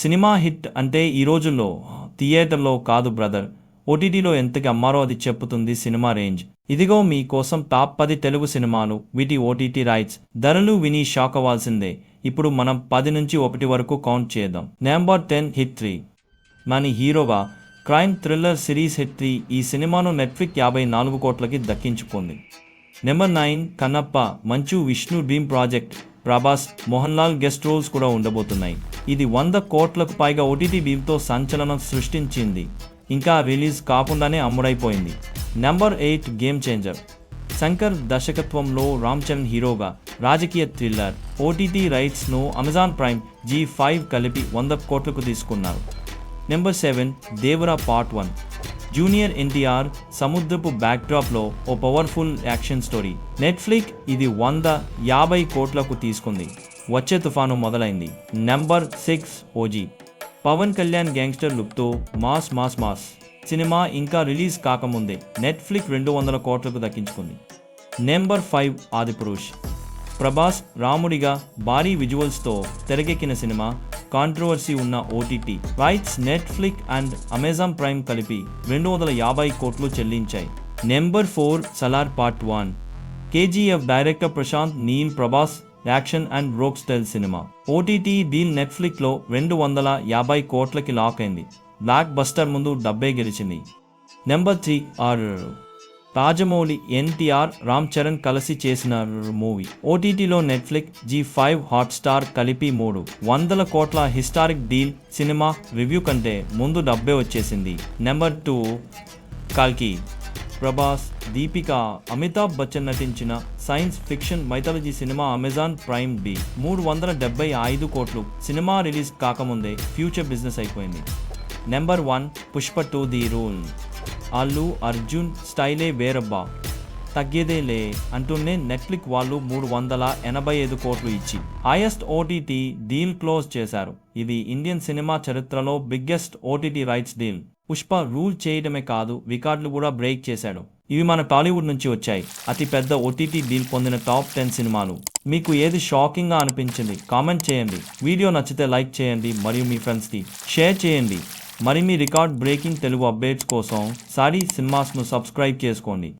Cinema hit అంటే ఈ రోజుల్లో థియేటర్లో కాదు బ్రదర్. ఓటీటీలో ఎంతకి అమ్మారో అది చెప్పుతుంది సినిమా రేంజ్. ఇదిగో మీ కోసం టాప్ పది తెలుగు సినిమాలు వీటి ఓటీటీ రైట్స్. ధరలు విని షాక్ అవ్వాల్సిందే. ఇప్పుడు మనం పది నుంచి ఒకటి వరకు కౌంట్ చేద్దాం. Number ten Hit three. మన హీరోగా crime thriller series Hit three ఈ సినిమాను నెట్ఫ్లిక్ యాభై నాలుగు కోట్లకి దక్కించుకుంది. Number nine Kannappa Manchu Vishnu dream project. Prabhas Mohan Lal guest roles కూడా ఉండబోతున్నాయి. ఇది వంద కోట్లకు పైగా ఓటీటీ బీమ్తో సంచలనం సృష్టించింది. ఇంకా రిలీజ్ కాకుండానే అమ్ముడైపోయింది. Number eight game changer. Shankar దర్శకత్వంలో రామ్ చరణ్ హీరోగా రాజకీయ థ్రిల్లర్ ఓటీటీ రైట్స్ను అమెజాన్ ప్రైమ్ జీ ఫైవ్ కలిపి వంద కోట్లకు తీసుకున్నారు. Number seven Devara part one. Junior NTR సముద్రపు బ్యాక్డ్రాప్లో ఓ పవర్ఫుల్ యాక్షన్ స్టోరీ నెట్ఫ్లిక్ ఇది వంద యాభై కోట్లకు తీసుకుంది. వచ్చే తుఫాను మొదలైంది. Number six OG Pawan Kalyan gangster లుక్తో మాస్ మాస్ మాస్. సినిమా ఇంకా రిలీజ్ కాకముందే నెట్ఫ్లిక్ రెండు వందల కోట్లకు దక్కించుకుంది. Number five Adipurush. ప్రభాస్ రాముడిగా భారీ విజువల్స్తో తెరకెక్కిన సినిమా కాంట్రవర్సీ ఉన్న OTT rights Netflix and Amazon Prime కలిపి రెండు వందల యాభై కోట్లు చెల్లించాయి. Number four Salaar part one KGF director Prashanth Neel Prabhas action and rock style cinema OTT దీన్ నెట్ఫ్లిక్లో రెండు వందల యాభై కోట్లకి లాక్ అయింది. బ్లాక్ బస్టర్ ముందు డబ్బే గెలిచింది. నెంబర్ త్రీ ఆర్డర్ రాజమౌళి ఎన్టీఆర్ రామ్ చరణ్ కలిసి చేసిన మూవీ. ఓటీటీలో నెట్ఫ్లిక్స్ జీ ఫైవ్ హాట్స్టార్ కలిపి మూడు. వందల కోట్ల హిస్టారిక్ డీల్ సినిమా రివ్యూ కంటే ముందు డబ్బే వచ్చేసింది. నెంబర్ టూ కాల్కి. ప్రభాస్ దీపిక అమితాబ్ బచ్చన్ నటించిన science fiction mythology cinema Amazon Prime బి మూడు వందల డెబ్బై ఐదు కోట్లు సినిమా రిలీజ్ కాకముందే ఫ్యూచర్ బిజినెస్ అయిపోయింది. Number one Pushpa two the rule. Allu Arjun స్టైలే వేరబ్బా. తగ్గేదేలే అంటూనే నెట్ఫ్లిక్ వాళ్ళు మూడు వందల ఎనభై ఐదు కోట్లు ఇచ్చి. హైయెస్ట్ ఓటీటీ డీల్ క్లోజ్ చేశారు. ఇది ఇండియన్ సినిమా చరిత్రలో biggest OTT rights deal. Pushpa rule చేయడమే కాదు రికార్డులు కూడా బ్రేక్ చేశాడు. ఇవి మన టాలీవుడ్ నుంచి వచ్చాయి. అతి పెద్ద ఓటీటీ డీల్ పొందిన టాప్ టెన్ సినిమాలు. మీకు ఏది షాకింగ్గా అనిపించింది కామెంట్ చేయండి. వీడియో నచ్చితే లైక్ చేయండి మరియు మీ ఫ్రెండ్స్కి షేర్ చేయండి. మరి మీ రికార్డ్ బ్రేకింగ్ తెలుగు అప్డేట్స్ కోసం సారీ సినిమాస్ను సబ్స్క్రైబ్ చేసుకోండి.